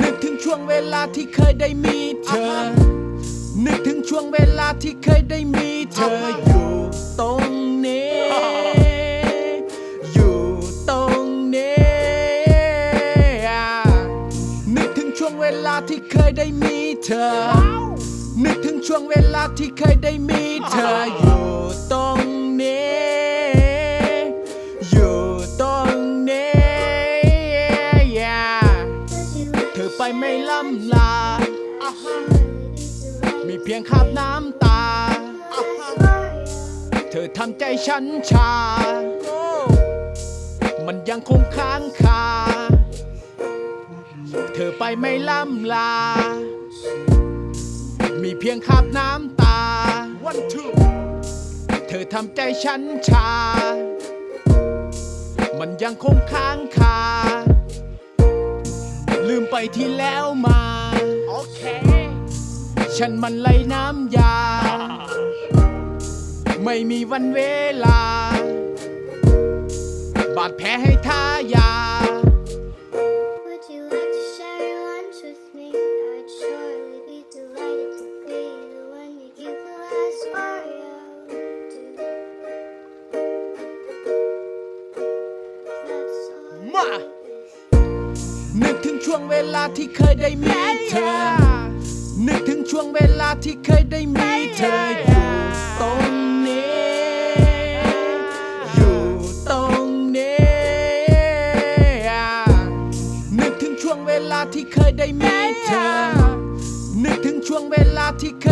นึกถึงช่วงเวลาที่เคยได้มีเธอ นึกถึงช่วงเวลาที่เคยได้มีเธออยู่ตรงนี้ อยู่ตรงนี้ นึกถึงช่วงเวลาที่เคยได้มีเธอ นึกถึงช่วงเวลาที่เคยได้มีเธอ ไปไม่ล่ำลา มีเพียงคราบน้ำตา เธอทำใจฉันชา มันยังคงค้างคา เธอไปไม่ล่ำลา มีเพียงคราบน้ำตา One two เธอทำใจฉันชา มันยังคงค้างคา ลืมไปที่แล้วมา โอเค ฉันมันไหลน้ำยา ไม่มีวันเวลา บาดแผลให้ทายา Would you like to share your lunch with me? I'd surely be delighted to be the one you give the last Oreo to. That's all. มา นึกถึงช่วงเวลาที่เคยได้มีเธอ นึกถึงช่วงเวลาที่เคยได้มีเธออยู่ตรงนี้ อยู่ตรงนี้ นึกถึงช่วงเวลาที่เคยได้มีเธอ นึกถึงช่วงเวลาที่เค